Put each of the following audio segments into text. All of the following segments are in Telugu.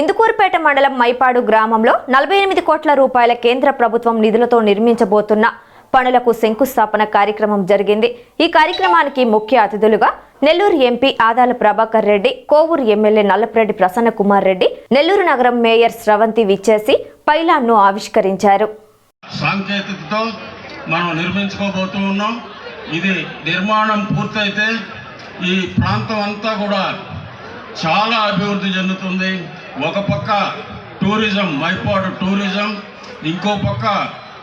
ఇందుకూరుపేట మండలం మైపాడు గ్రామంలో నలభై ఎనిమిది కోట్ల రూపాయల కేంద్ర ప్రభుత్వం నిధులతో నిర్మించబోతున్న పనులకు శంకుస్థాపన కార్యక్రమం జరిగింది. ఈ కార్యక్రమానికి ముఖ్య అతిథులుగా నెల్లూరు ఎంపీ ఆదాల ప్రభాకర్ రెడ్డి కోవూరు ఎమ్మెల్యే నల్లప్రెడ్డి ప్రసన్న కుమార్ రెడ్డి నెల్లూరు నగరం మేయర్ స్రవంతి విచ్చేసి పైలాన్ను ఆవిష్కరించారు. సాంకేతికతో మనం నిర్మించుకోబోతూ ఉన్నాం. ఇది నిర్మాణం పూర్తయితే ఈ ప్రాంతం అంతా కూడా చాలా అభివృద్ధి చెందుతుంది. ఒక పక్క టూరిజం మైపాడు టూరిజం ఇంకో పక్క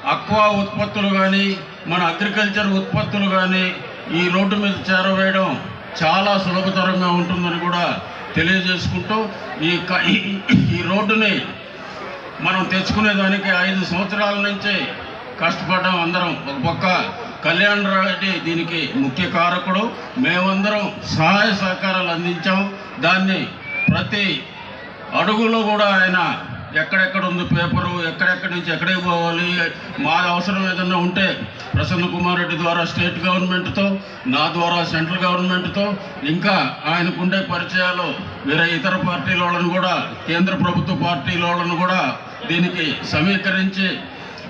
అక్వా ఉత్పత్తులు కానీ మన అగ్రికల్చర్ ఉత్పత్తులు కానీ ఈ రోడ్డు మీద చేరవేయడం చాలా సులభతరంగా ఉంటుందని కూడా తెలియజేసుకుంటూ ఈ క- ఈ- ఈ రోడ్డుని మనం తెచ్చుకునేదానికి ఐదు సంవత్సరాల నుంచి కష్టపడ్డాం అందరం. ఒక పక్క కళ్యాణ్ రెడ్డి దీనికి ముఖ్య కారకుడు. మేమందరం సహాయ సహకారాలు అందించాం. దాన్ని ప్రతి అడుగులో కూడా ఆయన ఎక్కడెక్కడ ఉంది పేపరు ఎక్కడెక్కడి నుంచి ఎక్కడికి పోవాలి మా అవసరం ఏదన్నా ఉంటే ప్రసన్న కుమార్ రెడ్డి ద్వారా స్టేట్ గవర్నమెంట్తో నా ద్వారా సెంట్రల్ గవర్నమెంట్తో ఇంకా ఆయనకుండే పరిచయాలు వేరే ఇతర పార్టీల వాళ్ళను కూడా కేంద్ర ప్రభుత్వ పార్టీల వాళ్ళను కూడా దీనికి సమీకరించి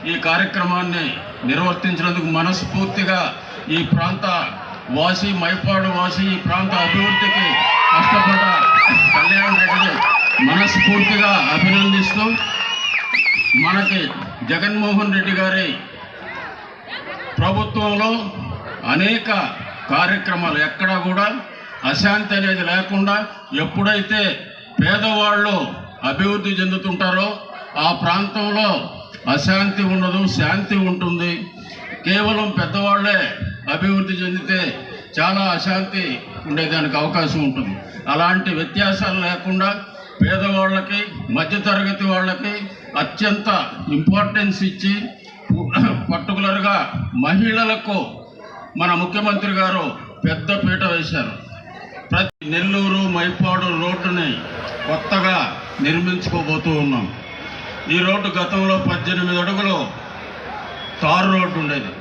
ఈ కార్యక్రమాన్ని నిర్వర్తించినందుకు మనస్ఫూర్తిగా ఈ ప్రాంత వాసి మైపాడు వాసి ఈ ప్రాంత అభివృద్ధికి మనస్ఫూర్తిగా అభినందిస్తూ మనకి జగన్మోహన్ రెడ్డి గారి ప్రభుత్వంలో అనేక కార్యక్రమాలు ఎక్కడా కూడా అశాంతి అనేది లేకుండా ఎప్పుడైతే పేదవాళ్ళు అభివృద్ధి చెందుతుంటారో ఆ ప్రాంతంలో అశాంతి ఉండదు శాంతి ఉంటుంది. కేవలం పెద్దవాళ్ళే అభివృద్ధి చెందితే చాలా అశాంతి ఉండేదానికి అవకాశం ఉంటుంది. అలాంటి వ్యత్యాసాలు లేకుండా పేదవాళ్ళకి మధ్యతరగతి వాళ్ళకి అత్యంత ఇంపార్టెన్స్ ఇచ్చి పర్టికులర్గా మహిళలకు మన ముఖ్యమంత్రి గారు పెద్ద పీట వేశారు. ప్రతి నెల్లూరు మైపాడు రోడ్డుని కొత్తగా నిర్మించుకోబోతూ ఉన్నాం. ఈ రోడ్డు గతంలో పద్దెనిమిది అడుగులు తారు రోడ్డు ఉండేది.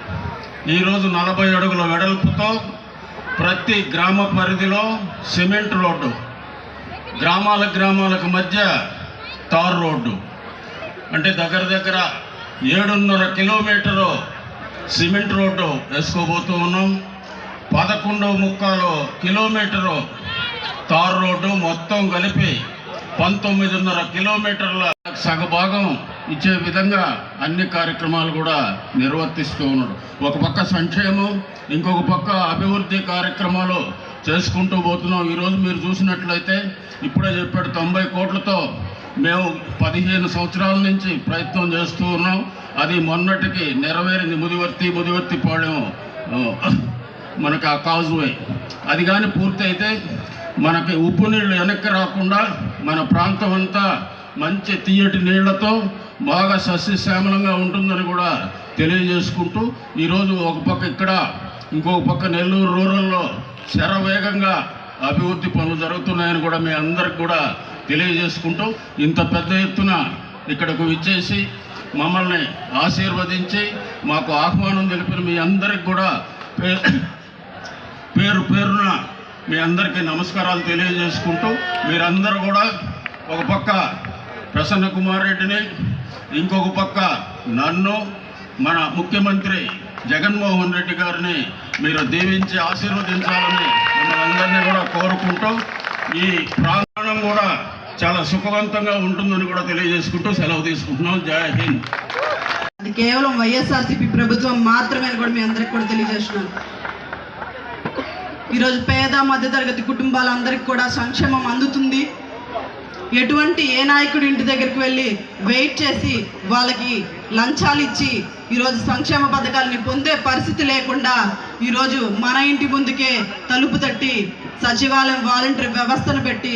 ఈరోజు నలభై అడుగుల వెడల్పుతో ప్రతి గ్రామ పరిధిలో సిమెంట్ రోడ్డు గ్రామాల గ్రామాలకు మధ్య తారు రోడ్డు. అంటే దగ్గర దగ్గర ఏడున్నర కిలోమీటరు సిమెంట్ రోడ్డు వేసుకోబోతూ ఉన్నాం. పదకొండు ముక్కాలు కిలోమీటరు తార్ రోడ్డు మొత్తం కలిపి పంతొమ్మిదిన్నర కిలోమీటర్ల సగభాగం ఇచ్చే విధంగా అన్ని కార్యక్రమాలు కూడా నిర్వర్తిస్తూ ఉన్నాడు. ఒక పక్క సంక్షేమం ఇంకొక పక్క అభివృద్ధి కార్యక్రమాలు చేసుకుంటూ పోతున్నాం. ఈరోజు మీరు చూసినట్లయితే ఇప్పుడే చెప్పాడు తొంభై కోట్లతో మేము పదిహేను సంవత్సరాల నుంచి ప్రయత్నం చేస్తూ ఉన్నాం. అది మొన్నటికి నెరవేరింది. ముదివర్తి ముదివర్తి పాడెం మనకు మనకి ఆ కాజువే. అది కానీ పూర్తయితే మనకి ఉప్పు నీళ్ళు వెనక్కి రాకుండా మన ప్రాంతం అంతా మంచి తీయటి నీళ్ళతో బాగా సస్యశ్యామలంగా ఉంటుందని కూడా తెలియజేసుకుంటూ ఈరోజు ఒక పక్క ఇక్కడ ఇంకొక పక్క నెల్లూరు రూరల్లో శరవేగంగా అభివృద్ధి పనులు జరుగుతున్నాయని కూడా మీ అందరికి కూడా తెలియజేసుకుంటూ ఇంత పెద్ద ఎత్తున ఇక్కడకు విచ్చేసి మమ్మల్ని ఆశీర్వదించి మాకు ఆహ్వానం తెలిపిన మీ అందరికి కూడా పే- పేరు పేరున మీ అందరికీ నమస్కారాలు తెలియజేసుకుంటూ మీరందరూ కూడా ఒక పక్క ప్రసన్న కుమార్ రెడ్డిని ఇంకొక పక్క నన్ను మన ముఖ్యమంత్రి జగన్మోహన్ రెడ్డి గారిని మీరు దీవించి ఆశీర్వదించాలని మిమ్మల్ని కూడా కోరుకుంటూ ఈ ప్రాంగణం కూడా చాలా సుఖవంతంగా ఉంటుందని కూడా తెలియజేసుకుంటూ సెలవు తీసుకుంటున్నాం. జై హింద్. అది కేవలం వైఎస్ఆర్సీపీ ప్రభుత్వం మాత్రమే కూడా మీ అందరికి కూడా తెలియజేస్తున్నాను. ఈరోజు పేద మధ్యతరగతి కుటుంబాలందరికీ కూడా సంక్షేమం అందుతుంది. ఎటువంటి ఏ నాయకుడి ఇంటి దగ్గరికి వెళ్ళి వెయిట్ చేసి వాళ్ళకి లంచాలు ఇచ్చి ఈరోజు సంక్షేమ పథకాలని పొందే పరిస్థితి లేకుండా ఈరోజు మన ఇంటి ముందుకే తలుపు తట్టి సచివాలయం వాలంటీర్ వ్యవస్థను పెట్టి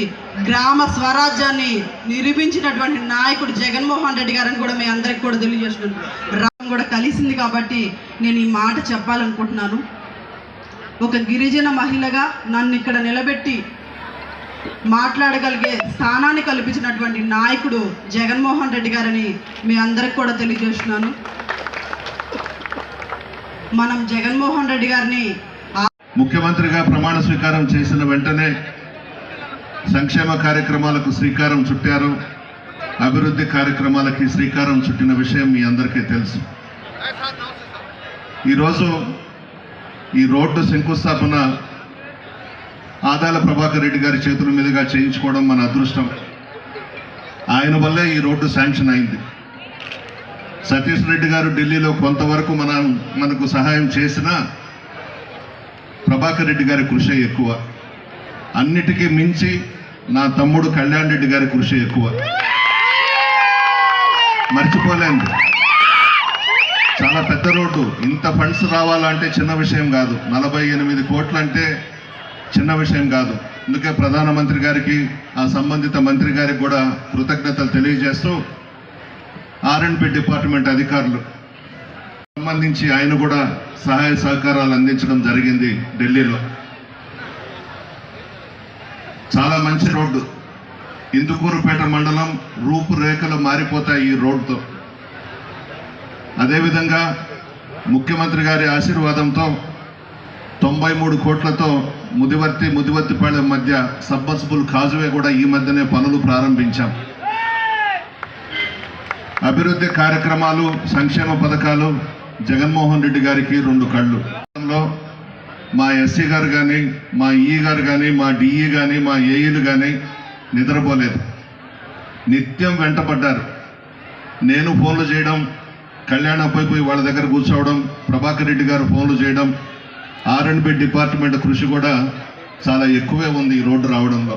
గ్రామ స్వరాజ్యాన్ని నిరూపించినటువంటి నాయకుడు జగన్మోహన్ రెడ్డి గారని కూడా మీ అందరికి కూడా తెలియజేస్తున్నాను. రామ్ కూడా కలిసింది కాబట్టి నేను ఈ మాట చెప్పాలనుకుంటున్నాను. ఒక గిరిజన మహిళగా నన్ను ఇక్కడ నిలబెట్టి మాట్లాడగలిగే స్థానాన్ని కల్పించినటువంటి నాయకుడు జగన్మోహన్ రెడ్డి గారని మీ అందరికి కూడా తెలియజేస్తున్నాను. మనం జగన్మోహన్ రెడ్డి గారిని ముఖ్యమంత్రిగా ప్రమాణ స్వీకారం చేసిన వెంటనే సంక్షేమ కార్యక్రమాలకు శ్రీకారం చుట్టారు. అభివృద్ధి కార్యక్రమాలకి శ్రీకారం చుట్టిన విషయం మీ అందరికీ తెలుసు. ఈరోజు ఈ రోడ్డు శంకుస్థాపన ఆదాల ప్రభాకర్ రెడ్డి గారి చేతుల మీదుగా చేయించుకోవడం మన అదృష్టం. ఆయన వల్లే ఈ రోడ్డు శాంక్షన్ అయింది. సతీష్ రెడ్డి గారు ఢిల్లీలో కొంతవరకు మనం మనకు సహాయం చేసిన ప్రభాకర్ రెడ్డి గారి కృషి ఎక్కువ. అన్నిటికీ మించి నా తమ్ముడు కళ్యాణ్ రెడ్డి గారి కృషి ఎక్కువ. మర్చిపోలేదు చాలా పెద్ద రోడ్డు. ఇంత ఫండ్స్ రావాలంటే చిన్న విషయం కాదు. నలభై ఎనిమిది కోట్లు అంటే చిన్న విషయం కాదు. అందుకే ప్రధానమంత్రి గారికి ఆ సంబంధిత మంత్రి గారికి కూడా కృతజ్ఞతలు తెలియజేస్తూ ఆర్ఎండ్బి డిపార్ట్మెంట్ అధికారులు సంబంధించి ఆయన కూడా సహాయ సహకారాలు అందించడం జరిగింది ఢిల్లీలో. చాలా మంచి రోడ్డు. ఇందుకూరుపేట మండలం రూపురేఖలు మారిపోతాయి ఈ రోడ్డుతో. అదేవిధంగా ముఖ్యమంత్రి గారి ఆశీర్వాదంతో తొంభై మూడు కోట్లతో ముదివర్తి ముదివర్తిపాళెం మధ్య సబ్బర్సిబుల్ కాజువే కూడా ఈ మధ్యనే పనులు ప్రారంభించాం. అభివృద్ధి కార్యక్రమాలు సంక్షేమ పథకాలు జగన్మోహన్ రెడ్డి గారికి రెండు కళ్ళు. మా ఎస్సీ గారు కానీ మా ఈ గారు కానీ మా డిఈ కానీ మా ఏఈలు కానీ నిద్రపోలేదు. నిత్యం వెంటపడ్డారు. నేను ఫోన్లు చేయడం కళ్యాణ్ పోయి వాళ్ళ దగ్గర కూర్చోవడం ప్రభాకర్ రెడ్డి గారు ఫోన్లు చేయడం ఆర్ అండ్ బి డిపార్ట్మెంట్ కృషి కూడా చాలా ఎక్కువే ఉంది ఈ రోడ్డు రావడంలో.